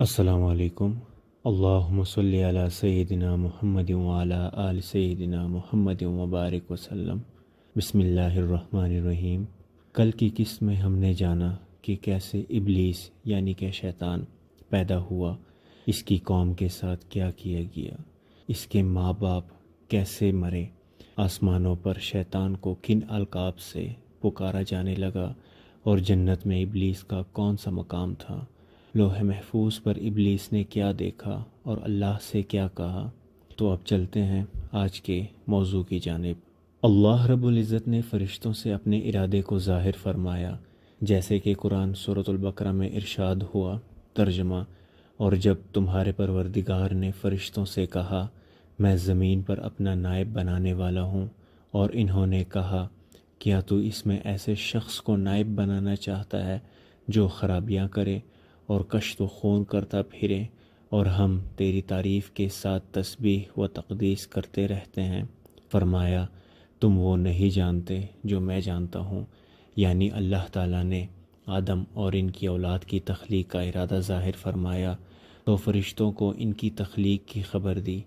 असलकुम अल्लाहुम्म सल्लि अला सय्यिदिना आल सय्यिदिना मुहम्मद वबारक वसल्लम बिस्मिल्लाहिर्रहमानिर्रहीम कल की किस्त में हमने जाना कि कैसे इबलीस, यानी कि शैतान, पैदा हुआ। इसकी कौम के साथ क्या किया गया? इसके माँ बाप कैसे मरे? आसमानों पर शैतान को किन अलकाब से पुकारा जाने लगा? और जन्नत में इबलीस का कौन सा मकाम था? लोहे महफूज पर इबलीस ने क्या देखा और अल्लाह से क्या कहा? तो अब चलते हैं आज के मौजू की जानब। अल्लाह रब्ज़त ने फ़रिश्तों से अपने इरादे को ज़ाहिर फरमाया, जैसे कि कुरान सूरतुल्बकरा में इरशाद हुआ तर्जमा, और जब तुम्हारे परवरदिगार ने फ़रिश्तों से कहा, मैं ज़मीन पर अपना नायब बनाने वाला हूँ, और इन्होंने कहा, क्या तू इसमें ऐसे शख्स को नायब बनाना चाहता है जो ख़राबियाँ करे और कश्त व खून करता फिरे और हम तेरी तारीफ़ के साथ तस्बीह व तकदीस करते रहते हैं। फरमाया, तुम वो नहीं जानते जो मैं जानता हूँ। यानी अल्लाह ताला ने आदम और इनकी औलाद की तख्लीक का इरादा ज़ाहिर फरमाया। तो फ़रिश्तों को इनकी तख्लीक की खबर दी,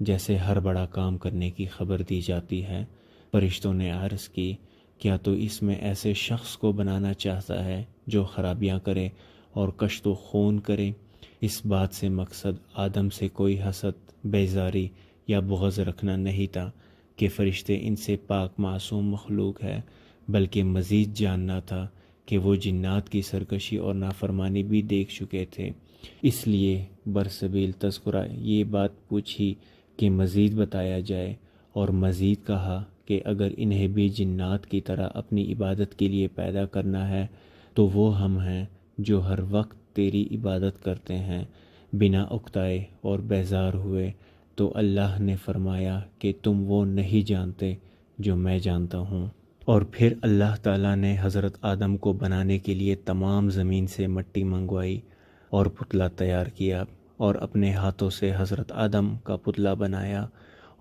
जैसे हर बड़ा काम करने की खबर दी जाती है। फरिश्तों ने अर्ज़ की, क्या तो इसमें ऐसे शख्स को बनाना चाहता है जो ख़राबियाँ करे और कश्त खून करें। इस बात से मकसद आदम से कोई हसद, बेजारी या बुगज़ रखना नहीं था कि फ़रिश्ते इनसे पाक मासूम मखलूक है, बल्कि मज़ीद जानना था कि वो जिन्नात की सरकशी और नाफरमानी भी देख चुके थे। इसलिए बरसबील तस्करा ये बात पूछी कि मज़ीद बताया जाए और मज़ीद कहा कि अगर इन्हें भी जिन्नात की तरह अपनी इबादत के लिए पैदा करना है तो वो हम हैं। जो हर वक्त तेरी इबादत करते हैं, बिना उकताए और बेजार हुए तो अल्लाह ने फरमाया कि तुम वो नहीं जानते जो मैं जानता हूँ। और फिर अल्लाह ताला ने हज़रत आदम को बनाने के लिए तमाम ज़मीन से मट्टी मंगवाई और पुतला तैयार किया और अपने हाथों से हज़रत आदम का पुतला बनाया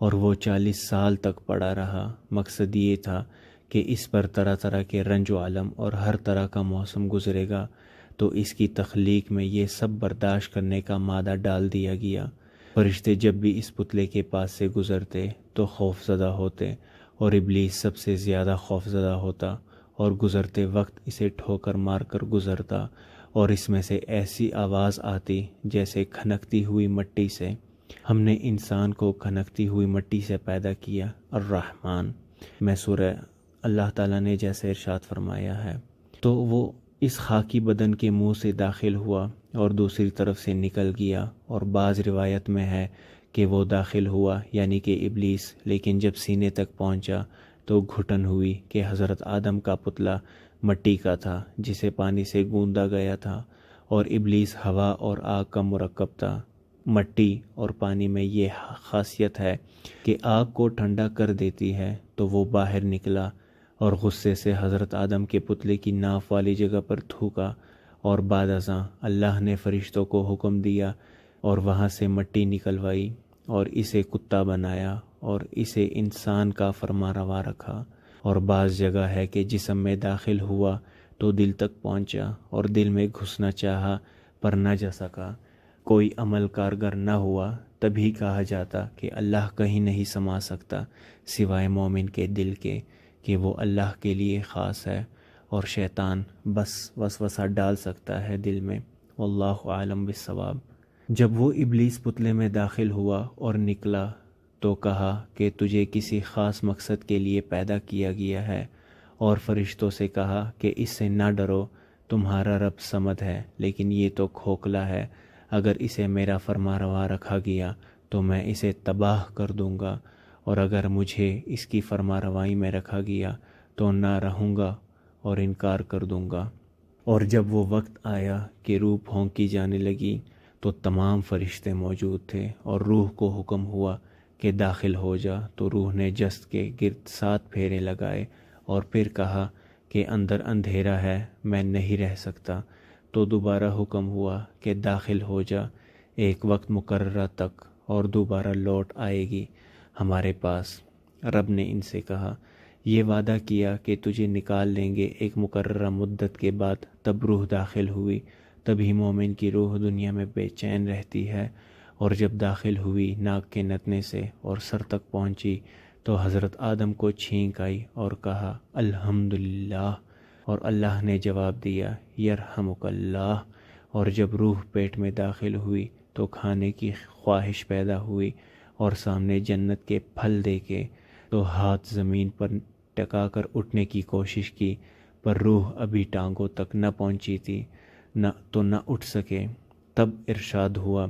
और वो चालीस साल तक पड़ा रहा। मकसद ये था कि इस पर तरह तरह के रंज आलम और हर तरह का मौसम गुजरेगा तो इसकी तख्लीक में ये सब बर्दाश्त करने का मादा डाल दिया गया। फरिश्ते जब भी इस पुतले के पास से गुज़रते तो खौफजदा होते और इबलीस सबसे ज़्यादा खौफजदा होता और गुज़रते वक्त इसे ठोकर मार कर गुज़रता और इसमें से ऐसी आवाज़ आती जैसे खनकती हुई मट्टी से। हमने इंसान को खनकती हुई मट्टी से पैदा किया और रहमान मैं सुरह अल्लाह ताला ने जैसे इरशाद फरमाया है। तो वो इस खाकी बदन के मुँह से दाखिल हुआ और दूसरी तरफ़ से निकल गया और बाज़ रिवायत में है कि वो दाखिल हुआ, यानी कि इबलीस। लेकिन जब सीने तक पहुँचा तो घुटन हुई कि हज़रत आदम का पुतला मट्टी का था, जिसे पानी से गूंदा गया था, और इबलीस हवा और आग का मरकब था। मट्टी और पानी में ये खासियत है कि आग को ठंडा कर देती है तो वो बाहर निकला और गुस्से से हज़रत आदम के पुतले की नाफ वाली जगह पर थूका और बाद अल्लाह ने फरिश्तों को हुक्म दिया और वहाँ से मट्टी निकलवाई और इसे कुत्ता बनाया और इसे इंसान का फरमा रवा रखा। और बाज़ जगह है कि जिसम में दाखिल हुआ तो दिल तक पहुँचा और दिल में घुसना चाहा पर न जा सका। कोई अमल कारगर न हुआ तभी कहा जाता कि अल्लाह कहीं नहीं समा सकता सिवाय मोमिन के दिल के। कि वो अल्लाह के लिए ख़ास है और शैतान बस वसवसा डाल सकता है दिल में। अल्लाह आलम बिसवाब जब वो इबलीस पुतले में दाखिल हुआ और निकला तो कहा कि तुझे किसी ख़ास मकसद के लिए पैदा किया गया है और फरिश्तों से कहा कि इससे ना डरो, तुम्हारा रब समद है, लेकिन ये तो खोखला है। अगर इसे मेरा फरमा रवा रखा गया तो मैं इसे तबाह कर दूँगा। और अगर मुझे इसकी फरमा रवाई में रखा गया तो ना रहूँगा और इनकार कर दूँगा। और जब वो वक्त आया कि रूह भोंकी जाने लगी तो तमाम फरिश्ते मौजूद थे और रूह को हुक्म हुआ कि दाखिल हो जा। तो रूह ने जस्त के गिरद सात फेरे लगाए और फिर कहा कि अंदर अंधेरा है, मैं नहीं रह सकता। तो दोबारा हुक्म हुआ कि दाखिल हो जा। एक वक्त मुकर्रा तक और दोबारा लौट आएगी। हमारे पास। रब ने इनसे कहा, ये वादा किया कि तुझे निकाल लेंगे एक मुकर्रा मुद्दत के बाद तब रूह दाखिल हुई, तभी मोमिन की रूह दुनिया में बेचैन रहती है। और जब दाखिल हुई नाक के नतने से और सर तक पहुँची तो हज़रत आदम को छींक आई और कहा, अल्हम्दुलिल्लाह। और अल्लाह ने जवाब दिया, यरहमुकल्लाह। और जब रूह पेट में दाखिल हुई तो खाने की ख्वाहिश पैदा हुई और सामने जन्नत के फल देखे तो हाथ ज़मीन पर टका कर उठने की कोशिश की, पर रूह अभी टांगों तक न पहुँची थी, न तो न उठ सके। तब इरशाद हुआ,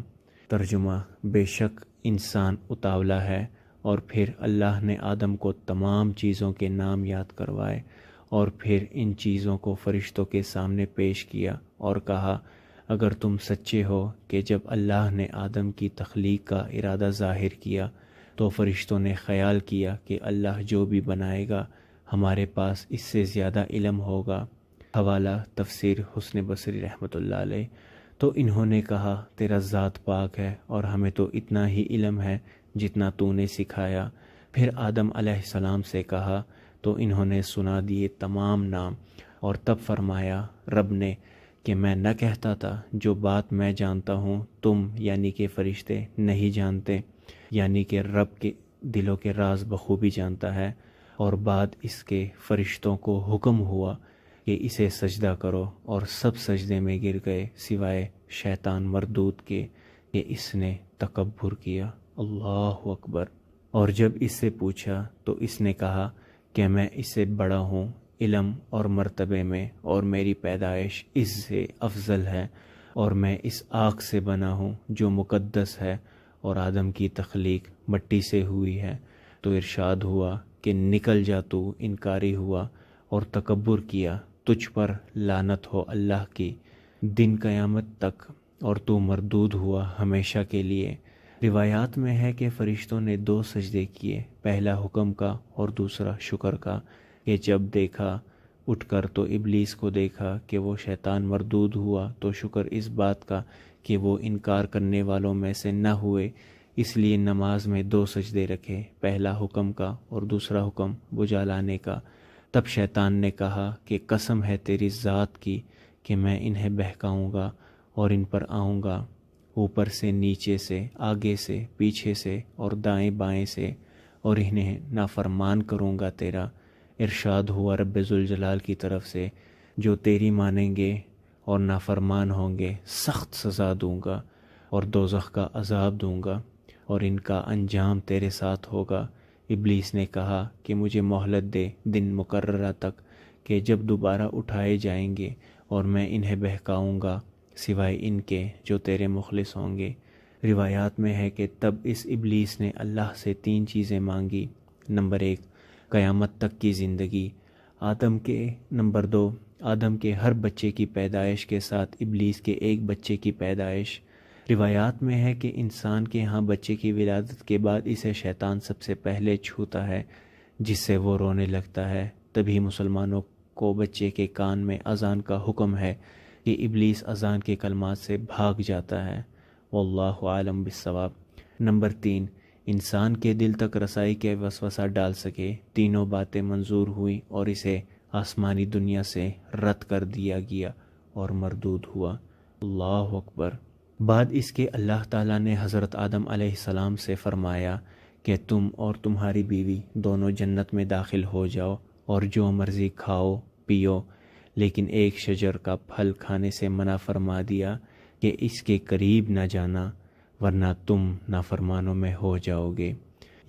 तर्जुमा, बेशक इंसान उतावला है, और फिर अल्लाह ने आदम को तमाम चीज़ों के नाम याद करवाए, और फिर इन चीज़ों को फरिश्तों के सामने पेश किया और कहा अगर तुम सच्चे हो कि जब अल्लाह ने आदम की तख्लीक का इरादा ज़ाहिर किया तो फरिश्तों ने ख्याल किया कि अल्लाह जो भी बनाएगा, हमारे पास इससे ज़्यादा इलम होगा। हवाला तफसर हुसन बसरी रहमत तो इन्होंने कहा, तेरा ज़ात पाक है और हमें तो इतना ही इलम है जितना तूने सिखाया। फिर आदम सलाम से कहा तो इन्होंने सुना दिए तमाम नाम और तब फरमाया, रब ने कि मैं न कहता था, जो बात मैं जानता हूँ, तुम यानी कि फ़रिश्ते नहीं जानते, यानी कि रब के दिलों के राज बखूबी जानता है, और बाद इसके फ़रिश्तों को हुक्म हुआ कि इसे सजदा करो, और सब सजदे में गिर गए, सिवाय शैतान मरदूत के, कि इसने तकबर किया। अल्लाह अकबर। और जब इससे पूछा तो इसने कहा कि मैं इससे बड़ा हूँ इलम और मर्तबे में और मेरी पैदाइश इससे अफजल है और मैं इस आग से बना हूँ जो मुकद्दस है और आदम की तख्लीक मट्टी से हुई है। तो इरशाद हुआ कि निकल जा तू, इनकारी हुआ और तकबर किया। तुझ पर लानत हो अल्लाह की। दिन क़यामत तक और तू मरदूद हुआ हमेशा के लिए। रिवायात में है कि फ़रिश्तों ने दो सजदे किए, पहला हुक्म का और दूसरा शुक्र का। कि जब देखा, उठकर तो इबलीस को देखा कि वो शैतान मरदूद हुआ तो शुक्र इस बात का कि वो इनकार करने वालों में से न हुए, इसलिए नमाज़ में दो सजदे रखे, पहला हुक्म का और दूसरा हुक्म बुझा लाने का। तब शैतान ने कहा कि कसम है तेरी ज़ात की कि मैं इन्हें बहकाऊँगा और इन पर आऊँगा, ऊपर से, नीचे से, आगे से, पीछे से और दाएँ बाएँ से, और इन्हें नाफरमान करूँगा तेरा। इरशाद हुआ रब जलाल की तरफ़ से, जो तेरी मानेंगे और नाफरमान होंगे, सख्त सज़ा दूँगा और दोजख का अजाब दूँगा और इनका अंजाम तेरे साथ होगा। इबलीस ने कहा कि मुझे मोहलत दे दिन मुकर्रा तक कि जब दोबारा उठाए जाएँगे और मैं इन्हें बहकाऊँगा, सिवाय इनके जो तेरे मुखलिस होंगे। रिवायात में है कि तब इस इबलीस ने अल्लाह से तीन चीज़ें मांगी। नंबर एक क़यामत तक की ज़िंदगी। आदम के, नंबर दो, आदम के हर बच्चे की पैदाइश के साथ इबलीस के एक बच्चे की पैदाइश। रिवायात में है कि इंसान के यहाँ बच्चे की विलादत के बाद इसे शैतान सबसे पहले छूता है, जिससे वो रोने लगता है। तभी मुसलमानों को बच्चे के कान में अजान का हुक्म है कि इबलीस अजान के कलमात से भाग जाता है। वल्लाह आलम बिसवाब नंबर तीन इंसान के दिल तक रसाई के वसवसा डाल सके, तीनों बातें मंजूर हुई और इसे आसमानी दुनिया से रद्द कर दिया गया और मरदूद हुआ। अल्लाह अकबर। बाद इसके अल्लाह ताला ने हज़रत आदम सलाम से फ़रमाया कि तुम और तुम्हारी बीवी दोनों जन्नत में दाखिल हो जाओ और जो मर्ज़ी खाओ, पियो, लेकिन एक शजर का फल खाने से मना फरमा दिया कि इसके करीब न जाना। वरना तुम नाफरमानों में हो जाओगे।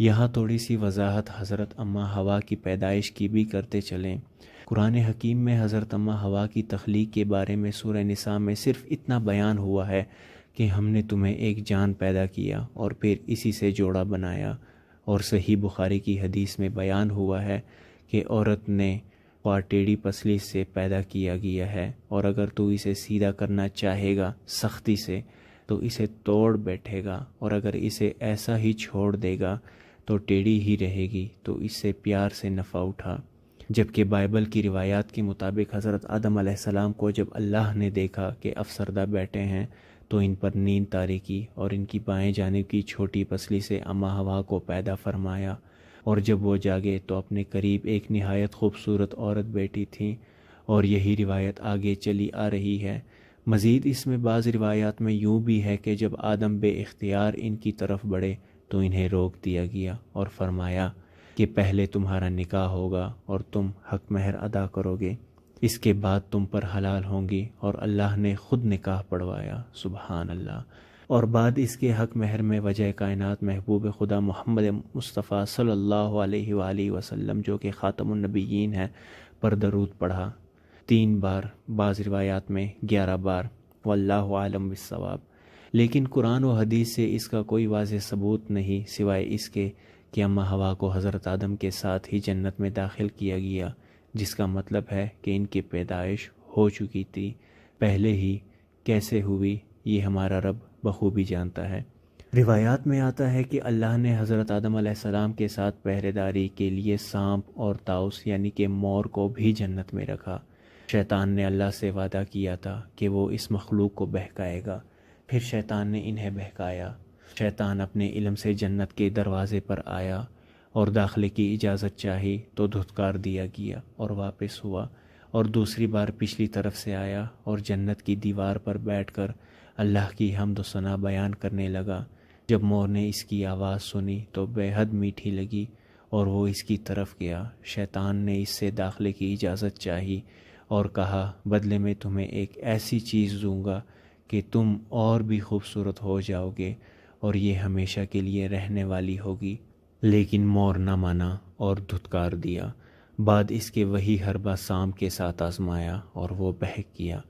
यहाँ थोड़ी सी वजाहत हज़रत अम्मा हवा की पैदाइश की भी करते चलें। कुरान हकीम में हज़रत अम्मा हवा की तख्लीक के बारे में सूर निसा में सिर्फ़ इतना बयान हुआ है कि हमने तुम्हें एक जान पैदा किया और फिर इसी से जोड़ा बनाया। और सही बुखारी की हदीस में बयान हुआ है कि औरत ने टेढ़ी पसली से पैदा किया गया है और अगर तू इसे सीधा करना चाहेगा सख्ती से तो इसे तोड़ बैठेगा और अगर इसे ऐसा ही छोड़ देगा तो टेढ़ी ही रहेगी। तो इससे प्यार से नफ़ा उठा। जबकि बाइबल की रिवायात के मुताबिक हज़रत आदम सलाम को जब अल्लाह ने देखा कि अफसरदा बैठे हैं तो इन पर नींद तारी की और इनकी बाएँ जानब की छोटी पसली से अम्मा हवा को पैदा फरमाया। और जब वो जागे तो अपने करीब एक नहायत खूबसूरत औरत बैठी थी और यही रिवायत आगे चली आ रही है। मज़ीद इसमें बाज़ रिवायात में यूँ भी है कि जब आदम बे इख्तियार इनकी तरफ़ बढ़े तो इन्हें रोक दिया गया और फरमाया कि पहले तुम्हारा निकाह होगा और तुम हक महर अदा करोगे। इसके बाद तुम पर हलाल होंगी और अल्लाह ने ख़ुद निकाह पढ़वाया सुबहान अल्लाह और बाद इसके हक महर में वजह कायनात महबूब खुदा मोहम्मद मुस्तफ़ा सल्लल्लाहु अलैहि वसल्लम, जो कि ख़ातमुन्नबीयीन है, पर दरूद पढ़ा। तीन बार बाज़ रिवायात में ग्यारह बार, वल्लाह आलम बिसवाब लेकिन कुरान व हदीस से इसका कोई वाज सबूत नहीं, सिवाय इसके कि अम्मा हवा को हज़रत आदम के साथ ही जन्नत में दाखिल किया गया, जिसका मतलब है कि इनकी पैदाइश हो चुकी थी। पहले ही कैसे हुई, ये हमारा रब बखूबी जानता है। रिवायात में आता है कि अल्लाह ने हज़रत आदम सलाम के साथ पहरेदारी के लिए सांप और ताउस यानी कि मोर को भी जन्नत में रखा। शैतान ने अल्लाह से वादा किया था कि वो इस मखलूक को बहकाएगा। फिर शैतान ने इन्हें बहकाया। शैतान अपने इलम से जन्नत के दरवाज़े पर आया और दाखिले की इजाज़त चाही तो धुतकार दिया गया और वापस हुआ और दूसरी बार पिछली तरफ़ से आया और जन्नत की दीवार पर बैठकर अल्लाह की हमद सना बयान करने लगा। जब मोर ने इसकी आवाज़ सुनी तो बेहद मीठी लगी और वो इसकी तरफ़ गया। शैतान ने इससे दाखिले की इजाज़त चाही और कहा, बदले में तुम्हें एक ऐसी चीज़ दूँगा कि तुम और भी खूबसूरत हो जाओगे और ये हमेशा के लिए रहने वाली होगी। लेकिन मोर न माना और धुतकार दिया। बाद इसके वही हरबा शाम के साथ आजमाया और वो बहक किया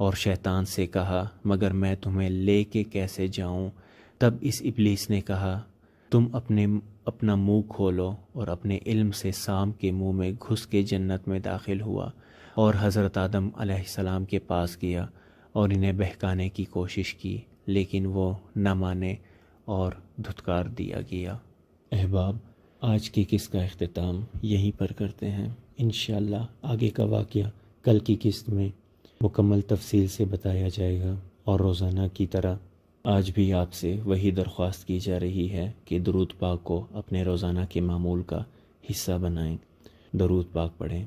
और शैतान से कहा, मगर मैं तुम्हें ले के कैसे जाऊँ? तब इस इबलीस ने कहा, तुम अपने, अपना मुँह खोलो और अपने इल्म से शाम के मुँह में घुस के जन्नत में दाखिल हुआ। और हज़रत आदम सलाम के पास गया और इन्हें बहकाने की कोशिश की, लेकिन वो न माने और धुतकार दिया गया। अहबाब, आज की किस्त का अख्ताम यहीं पर करते हैं। इन आगे का वाक़ कल की किस्त में मुकम्मल तफसील से बताया जाएगा और रोज़ाना की तरह आज भी आपसे वही दरख्वास्त की जा रही है कि दरूद पाक को अपने रोज़ाना के मामूल का हिस्सा बनाएँ। दरूद पाक पढ़ें।